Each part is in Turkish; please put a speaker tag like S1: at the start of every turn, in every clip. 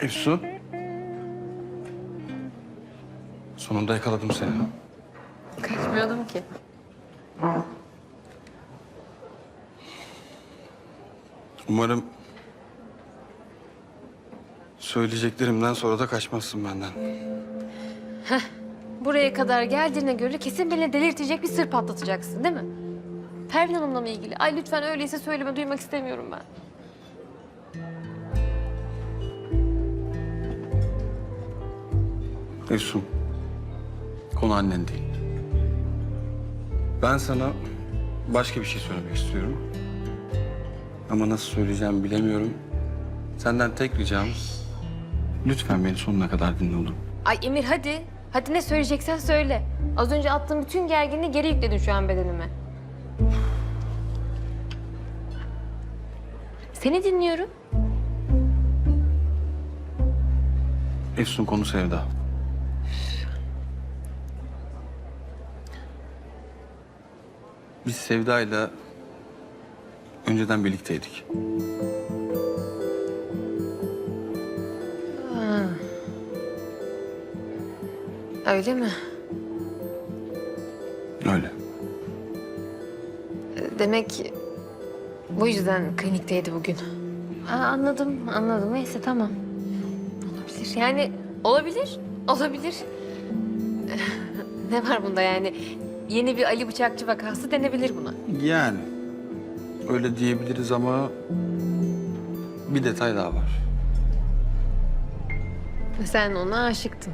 S1: Efsu. Sonunda yakaladım seni.
S2: Kaçmıyordum ki.
S1: Umarım söyleyeceklerimden sonra da kaçmazsın benden.
S2: Buraya kadar geldiğine göre kesin beni delirtecek bir sır patlatacaksın değil mi? Pervin Hanım'la mı ilgili? Ay lütfen öyleyse söyleme duymak istemiyorum ben.
S1: Efsun, konu annen değil. Ben sana başka bir şey söylemek istiyorum. Ama nasıl söyleyeceğimi bilemiyorum. Senden tek ricam lütfen beni sonuna kadar dinle olur mu?
S2: Ay Emir hadi. Hadi ne söyleyeceksen söyle. Az önce attığım bütün gerginliği geri yükledin şu an bedenime. Seni dinliyorum.
S1: Efsun konu Sevda. Biz Sevda'yla önceden birlikteydik.
S2: Öyle mi?
S1: Öyle.
S2: Demek bu yüzden klinikteydi bugün. Aa, anladım, anladım. Neyse tamam. Olabilir. Yani olabilir, olabilir. ne var bunda yani? Yeni bir Ali Bıçakçı vakası denebilir buna.
S1: Yani öyle diyebiliriz ama bir detay daha var.
S2: Sen ona aşıktın.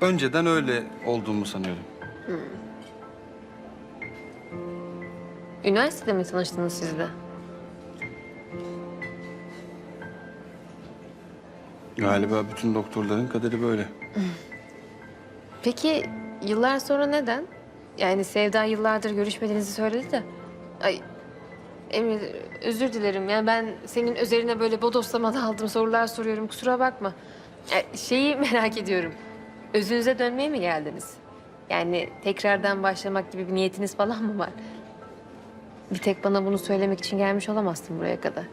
S1: Önceden öyle olduğumu sanıyordum.
S2: Üniversitede mi tanıştınız siz de?
S1: Galiba bütün doktorların kaderi böyle.
S2: Peki yıllar sonra neden? Yani Sevda yıllardır görüşmediğinizi söyledi de. Ay Emir özür dilerim. Yani ben senin üzerine böyle bodoslama aldım sorular soruyorum. Kusura bakma. Ya, şeyi merak ediyorum. Özünüze dönmeye mi geldiniz? Yani tekrardan başlamak gibi bir niyetiniz falan mı var? Bir tek bana bunu söylemek için gelmiş olamazsın buraya kadar.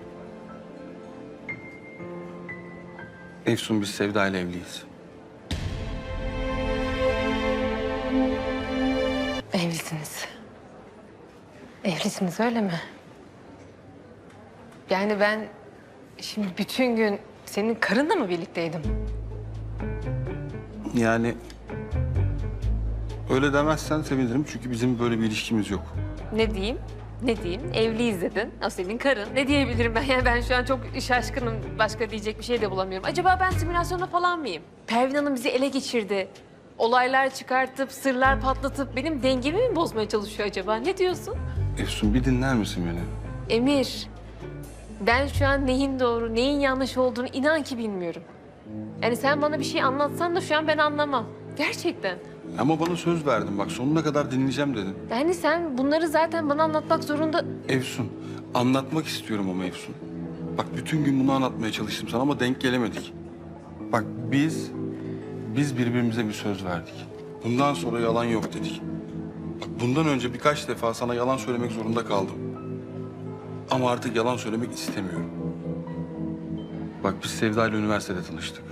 S1: Efsun biz Sevda ile evliyiz.
S2: Evlisiniz. Evlisiniz öyle mi? Yani ben şimdi bütün gün senin karınla mı birlikteydim?
S1: Yani öyle demezsen sevinirim çünkü bizim böyle bir ilişkimiz yok.
S2: Ne diyeyim? Ne diyeyim? Evliyiz dedin. O senin karın. Ne diyebilirim ben? Yani ben şu an çok şaşkınım. Başka diyecek bir şey de bulamıyorum. Acaba ben simülasyonda falan mıyım? Pervin Hanım bizi ele geçirdi. Olaylar çıkartıp, sırlar patlatıp benim dengemi mi bozmaya çalışıyor acaba? Ne diyorsun?
S1: Efsun bir dinler misin beni?
S2: Emir, ben şu an neyin doğru, neyin yanlış olduğunu inan ki bilmiyorum. Yani sen bana bir şey anlatsan da şu an ben anlamam. Gerçekten.
S1: Ama bana söz verdin bak sonuna kadar dinleyeceğim dedin.
S2: Yani sen bunları zaten bana anlatmak zorunda...
S1: Efsun anlatmak istiyorum ama Efsun. Bak bütün gün bunu anlatmaya çalıştım sana ama denk gelemedik. Bak biz, biz birbirimize bir söz verdik. Bundan sonra yalan yok dedik. Bak bundan önce birkaç defa sana yalan söylemek zorunda kaldım. Ama artık yalan söylemek istemiyorum. Bak biz Sevda ile üniversitede tanıştık.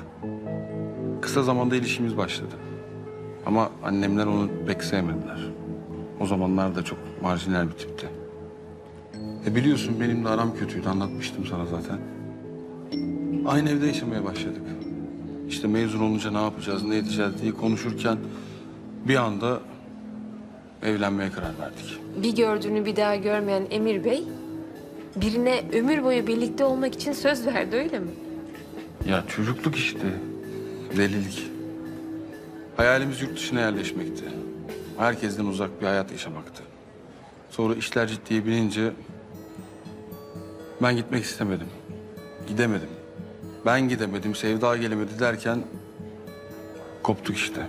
S1: Kısa zamanda ilişkimiz başladı. Ama annemler onu pek sevmediler. O zamanlar da çok marjinal bir tipti. E biliyorsun benim de aram kötüydü anlatmıştım sana zaten. Aynı evde yaşamaya başladık. İşte mezun olunca ne yapacağız, ne edeceğiz diye konuşurken bir anda evlenmeye karar verdik.
S2: Bir gördüğünü bir daha görmeyen Emir Bey... ...birine ömür boyu birlikte olmak için söz verdi öyle mi?
S1: Ya çocukluk işte. Delilik. Hayalimiz yurt dışına yerleşmekti. Herkesten uzak bir hayat yaşamaktı. Sonra işler ciddiye binince ben gitmek istemedim. Gidemedim. Ben gidemedim, Sevda gelemedi derken koptuk işte.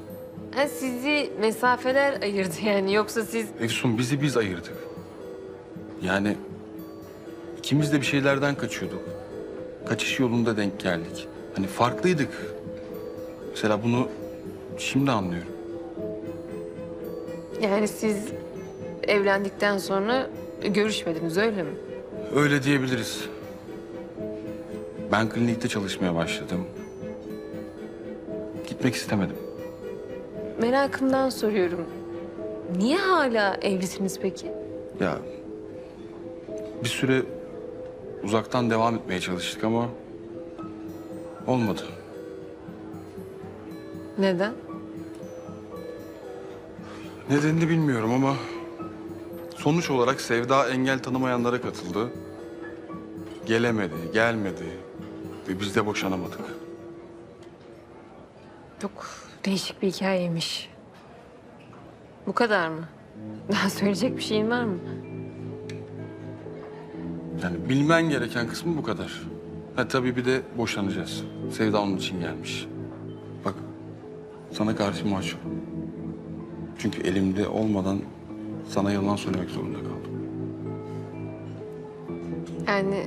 S2: Ha, sizi mesafeler ayırdı yani yoksa siz...
S1: Efsun bizi biz ayırdık. Yani ikimiz de bir şeylerden kaçıyorduk. Kaçış yolunda denk geldik. Hani farklıydık. Mesela bunu şimdi anlıyorum.
S2: Yani siz evlendikten sonra görüşmediniz öyle mi?
S1: Öyle diyebiliriz. Ben klinikte çalışmaya başladım. Gitmek istemedim.
S2: Merakımdan soruyorum. Niye hala evlisiniz peki?
S1: Ya bir süre uzaktan devam etmeye çalıştık ama olmadı.
S2: Neden?
S1: Nedenini bilmiyorum ama sonuç olarak Sevda engel tanımayanlara katıldı. Gelemedi, gelmedi ve biz de boşanamadık.
S2: Çok değişik bir hikayeymiş. Bu kadar mı? Daha söyleyecek bir şeyin var mı?
S1: Yani bilmen gereken kısmı bu kadar. Ha tabii bir de boşanacağız. Sevda onun için gelmiş. Bak sana karşı mahcup. Çünkü elimde olmadan sana yalan söylemek zorunda kaldım.
S2: Yani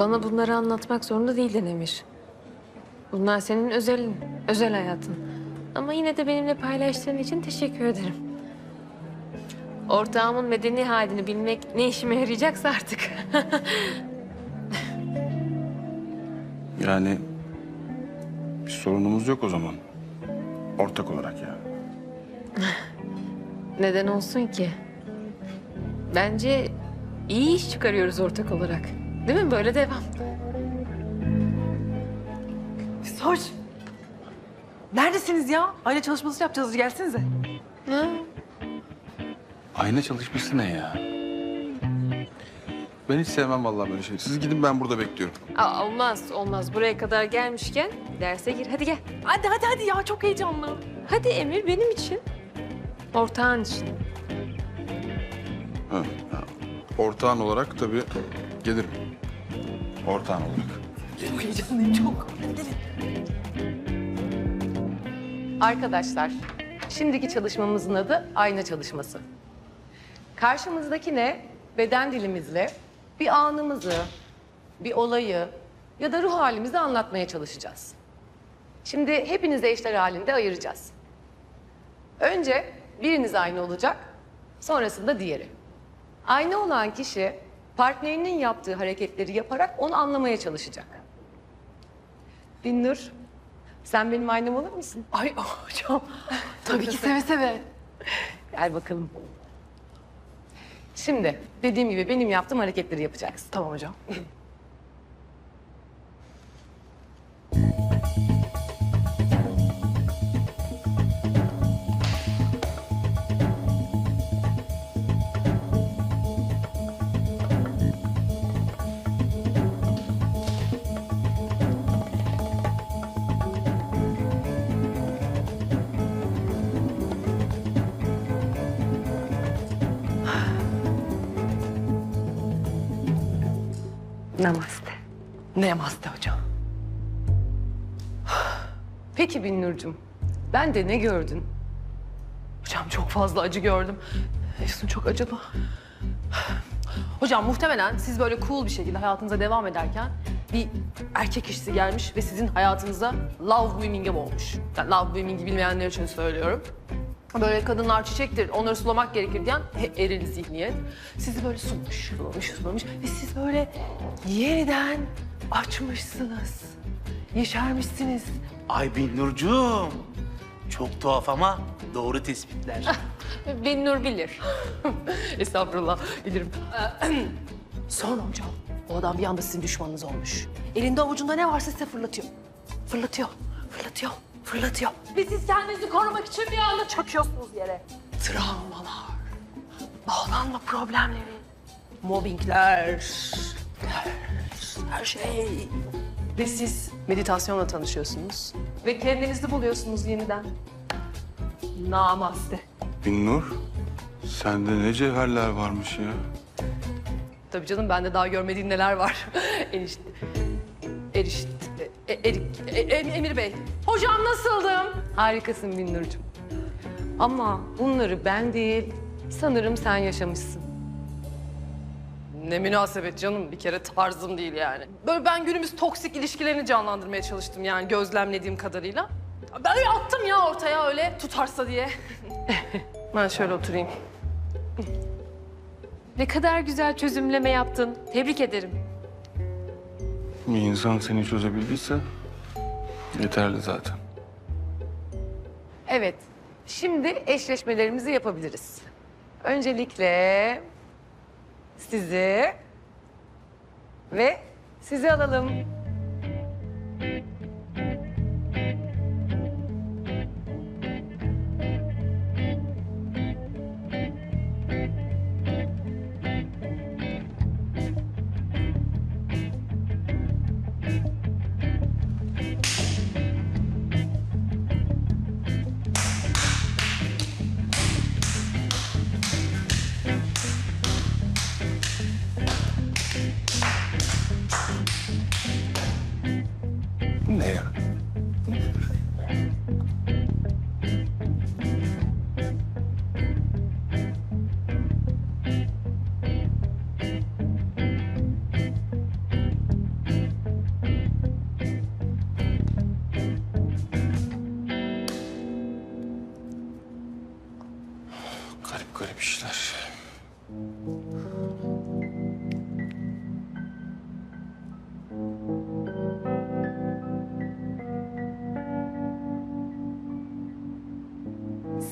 S2: bana bunları anlatmak zorunda değildin Emir. Bunlar senin özelin, özel hayatın. Ama yine de benimle paylaştığın için teşekkür ederim. Ortağımın medeni halini bilmek ne işime yarayacaksa artık.
S1: Yani bir sorunumuz yok o zaman. Ortak olarak ya.
S2: Neden olsun ki? Bence iyi iş çıkarıyoruz ortak olarak. Değil mi? Böyle devam.
S3: Soç. Neredesiniz ya? Aile çalışması yapacağız. Gelsenize.
S2: Ha?
S1: Ayna çalışması ne ya? Ben hiç sevmem vallahi böyle şey. Siz gidin ben burada bekliyorum.
S2: Aa, olmaz, olmaz. Buraya kadar gelmişken derse gir. Hadi gel.
S3: Hadi hadi hadi ya çok heyecanlı.
S2: Hadi Emir benim için. Ortağın için.
S1: Ha, ha. Ortağın olarak tabii gelirim. Ortağın olarak.
S3: Çok heyecanlıyım çok.
S4: Arkadaşlar, şimdiki çalışmamızın adı ayna çalışması. Karşımızdaki ne? Beden dilimizle bir anımızı, bir olayı ya da ruh halimizi anlatmaya çalışacağız. Şimdi hepinizi eşler halinde ayıracağız. Önce biriniz aynı olacak, sonrasında diğeri. Aynı olan kişi partnerinin yaptığı hareketleri yaparak onu anlamaya çalışacak. Binnur, sen benim aynam olur musun?
S3: Ay hocam. Tabii ki seve seve.
S4: Gel bakalım. Şimdi dediğim gibi benim yaptığım hareketleri yapacaksın.
S3: Tamam hocam.
S4: Namaste.
S3: Namaste hocam.
S4: Peki Binnur'cum, ben de ne gördün?
S3: Hocam çok fazla acı gördüm. Efsun çok acıdı. Hocam muhtemelen siz böyle cool bir şekilde hayatınıza devam ederken bir erkek kişisi gelmiş ve sizin hayatınıza love bombing'e boğmuş. Yani love bombing'i bilmeyenler için söylüyorum. Böyle kadınlar çiçektir, onları sulamak gerekir diyen he- eril zihniyet. Sizi böyle sulamış, sulamış, sulamış ve siz böyle yeniden açmışsınız. Yeşermişsiniz.
S5: Ay Binnurcuğum. Çok tuhaf ama doğru tespitler.
S2: Binnur bilir.
S3: Estağfurullah, bilirim. Sonra hocam, o adam bir anda sizin düşmanınız olmuş. Elinde avucunda ne varsa size fırlatıyor. Fırlatıyor, fırlatıyor, fırlatıyor. Ve siz kendinizi korumak için bir anda çöküyorsunuz yere. Travmalar, bağlanma problemleri, mobbingler, her şey. Ve siz meditasyonla tanışıyorsunuz. Ve kendinizi buluyorsunuz yeniden. Namaste.
S1: Binnur, sende ne cevherler varmış ya.
S3: Tabii canım bende daha görmediğin neler var. Enişte. Erişt. E, Erik. e, Em- Emir Bey. Hocam nasıldım?
S4: Harikasın Binnur'cum. Ama bunları ben değil, sanırım sen yaşamışsın.
S3: Ne münasebet canım bir kere tarzım değil yani. Böyle ben günümüz toksik ilişkilerini canlandırmaya çalıştım yani gözlemlediğim kadarıyla. Ben öyle attım ya ortaya öyle tutarsa diye. ben şöyle oturayım.
S2: Ne kadar güzel çözümleme yaptın. Tebrik ederim.
S1: Bir insan seni çözebildiyse yeterli zaten.
S4: Evet. Şimdi eşleşmelerimizi yapabiliriz. Öncelikle sizi ve sizi alalım.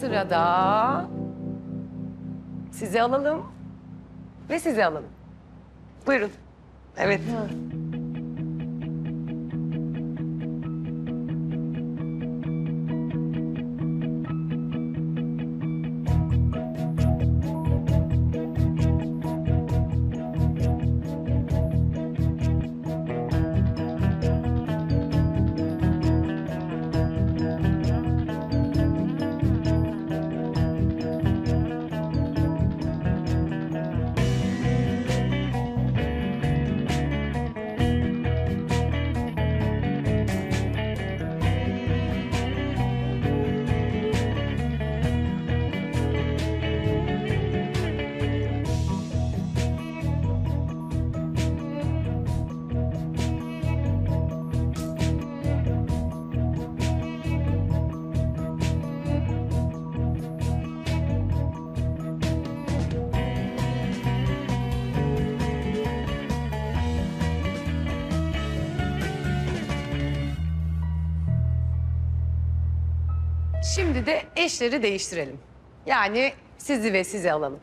S4: Sırada sizi alalım ve sizi alalım. Buyurun. Evet. Şimdi de eşleri değiştirelim. Yani sizi ve sizi alalım.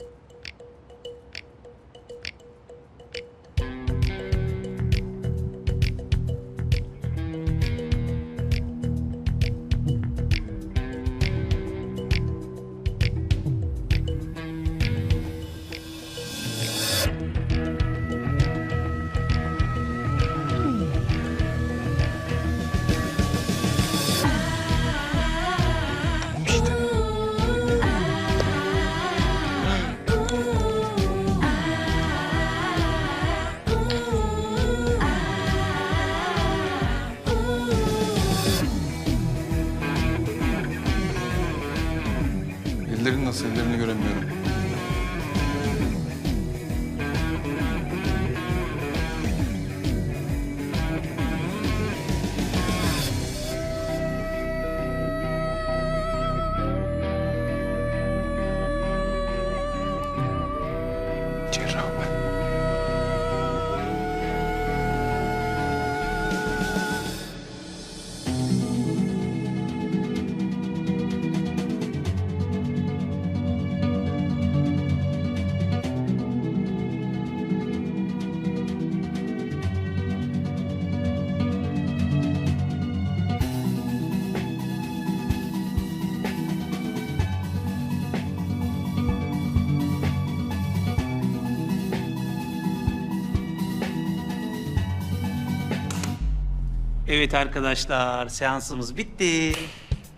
S5: Evet arkadaşlar seansımız bitti.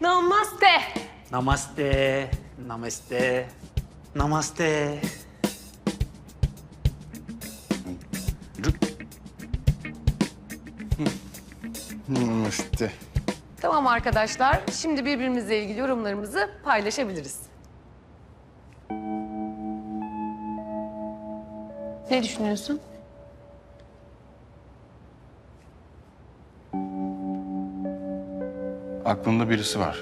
S2: Namaste.
S5: Namaste, namaste, namaste.
S1: İşte.
S4: Tamam arkadaşlar. Şimdi birbirimizle ilgili yorumlarımızı paylaşabiliriz.
S2: Ne düşünüyorsun?
S1: Aklında birisi var.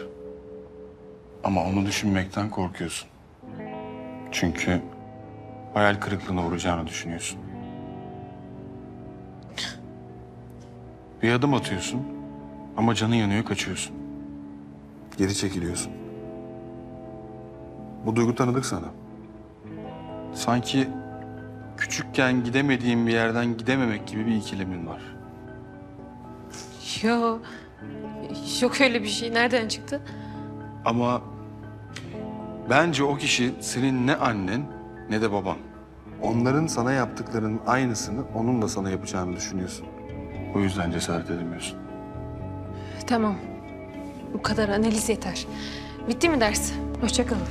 S1: Ama onu düşünmekten korkuyorsun. Çünkü hayal kırıklığına uğrayacağını düşünüyorsun. Bir adım atıyorsun ama canın yanıyor kaçıyorsun. Geri çekiliyorsun. Bu duygu tanıdık sana. Sanki küçükken gidemediğin bir yerden gidememek gibi bir ikilemin var.
S2: Yo. Yok öyle bir şey. Nereden çıktı?
S1: Ama bence o kişi senin ne annen ne de baban. Onların sana yaptıklarının aynısını onun da sana yapacağını düşünüyorsun. O yüzden cesaret edemiyorsun.
S2: Tamam. Bu kadar analiz yeter. Bitti mi ders? Hoşça kalın.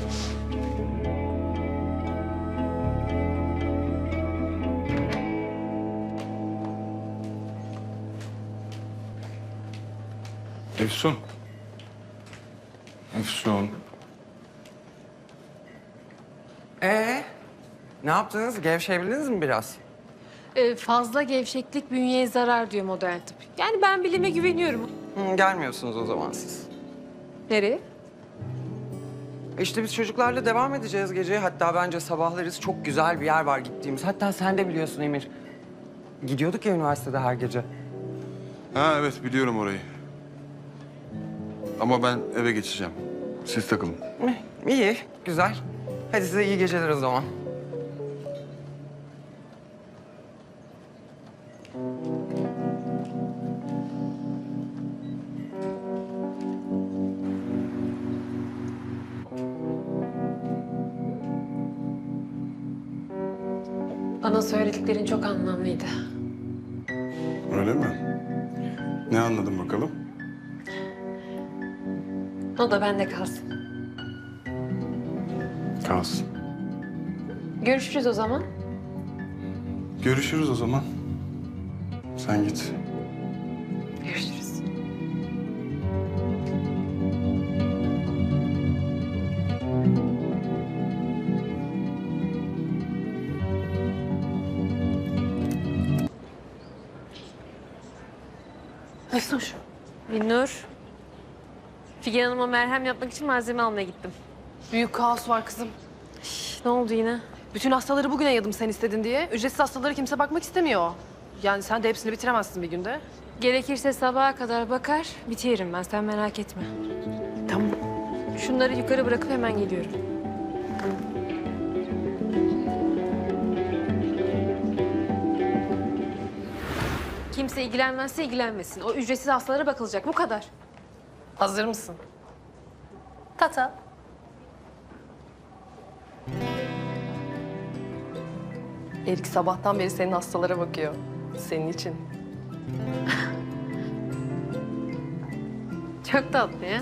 S1: Efsun. Efsun.
S6: Ee, ne yaptınız? Gevşeyebildiniz mi biraz?
S2: Ee, fazla gevşeklik bünyeye zarar diyor modern tıp. Yani ben bilime güveniyorum.
S6: Hı, gelmiyorsunuz o zaman siz.
S2: Nereye?
S6: İşte biz çocuklarla devam edeceğiz gece. Hatta bence sabahlarız çok güzel bir yer var gittiğimiz. Hatta sen de biliyorsun Emir. Gidiyorduk ya üniversitede her gece.
S1: Ha evet biliyorum orayı. Ama ben eve geçeceğim. Siz takılın.
S6: Eh, İyi, güzel. Hadi size iyi geceler o zaman.
S2: Bana söylediklerin çok anlamlıydı. Da bende kalsın.
S1: Kalsın.
S2: Görüşürüz o zaman.
S1: Görüşürüz o zaman. Sen git.
S2: Görüşürüz.
S3: Efsoş.
S2: Binnur. Figen Hanım'a merhem yapmak için malzeme almaya gittim.
S3: Büyük kaos var kızım.
S2: Ne oldu yine?
S3: Bütün hastaları bugüne yadım sen istedin diye. Ücretsiz hastalara kimse bakmak istemiyor. Yani sen de hepsini bitiremezsin bir günde.
S2: Gerekirse sabaha kadar bakar, bitiririm ben. Sen merak etme.
S3: Tamam.
S2: Şunları yukarı bırakıp hemen geliyorum. Kimse ilgilenmezse ilgilenmesin. O ücretsiz hastalara bakılacak. Bu kadar.
S3: Hazır mısın? Tata. Erik sabahtan beri senin hastalara bakıyor. Senin için.
S2: Çok tatlı ya.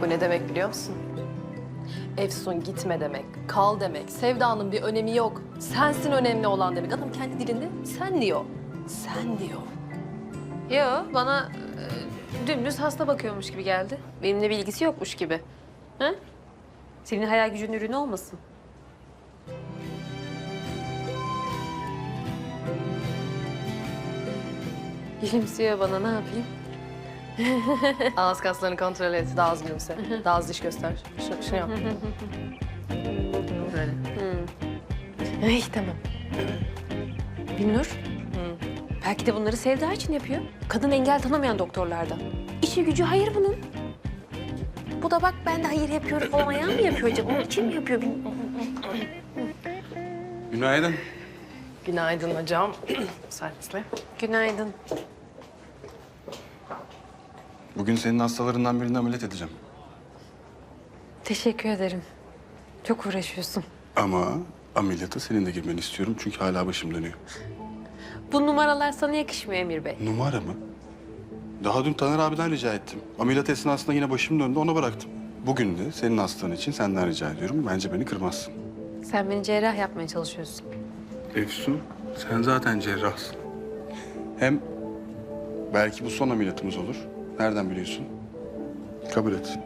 S3: Bu ne demek biliyor musun? Efsun gitme demek, kal demek, sevdanın bir önemi yok. Sensin önemli olan demek. Adam kendi dilinde sen diyor. Sen diyor.
S2: Yo, bana e, dümdüz hasta bakıyormuş gibi geldi. Benimle bir ilgisi yokmuş gibi. Ha? Senin hayal gücünün ürünü olmasın. Gülümsüyor bana, ne yapayım?
S3: Ağız kaslarını kontrol et, daha az gülümse. Daha az diş göster. Şunu, şunu yap. Böyle.
S2: Ay tamam. Binnur. Belki de bunları Sevda için yapıyor. Kadın engel tanımayan doktorlardan. İşi gücü hayır bunun. Bu da bak ben de hayır yapıyorum falan ayağı mı yapıyor acaba? Onun için mi yapıyor? bilmiyorum.
S1: Günaydın.
S3: Günaydın hocam. Servisle.
S2: Günaydın.
S1: Bugün senin hastalarından birini ameliyat edeceğim.
S2: Teşekkür ederim. Çok uğraşıyorsun.
S1: Ama ameliyata senin de girmeni istiyorum çünkü hala başım dönüyor.
S2: Bu numaralar sana yakışmıyor Emir Bey.
S1: Numara mı? Daha dün Taner abiden rica ettim. Ameliyat esnasında yine başım döndü ona bıraktım. Bugün de senin hastan için senden rica ediyorum. Bence beni kırmazsın.
S2: Sen beni cerrah yapmaya çalışıyorsun.
S1: Efsun, sen zaten cerrahsın. Hem belki bu son ameliyatımız olur. Nereden biliyorsun? Kabul et.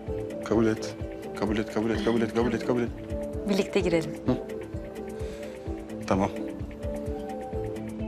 S1: Kabul et. Kabul et, kabul et, kabul et, kabul et, kabul et.
S2: Birlikte girelim.
S1: Tamam.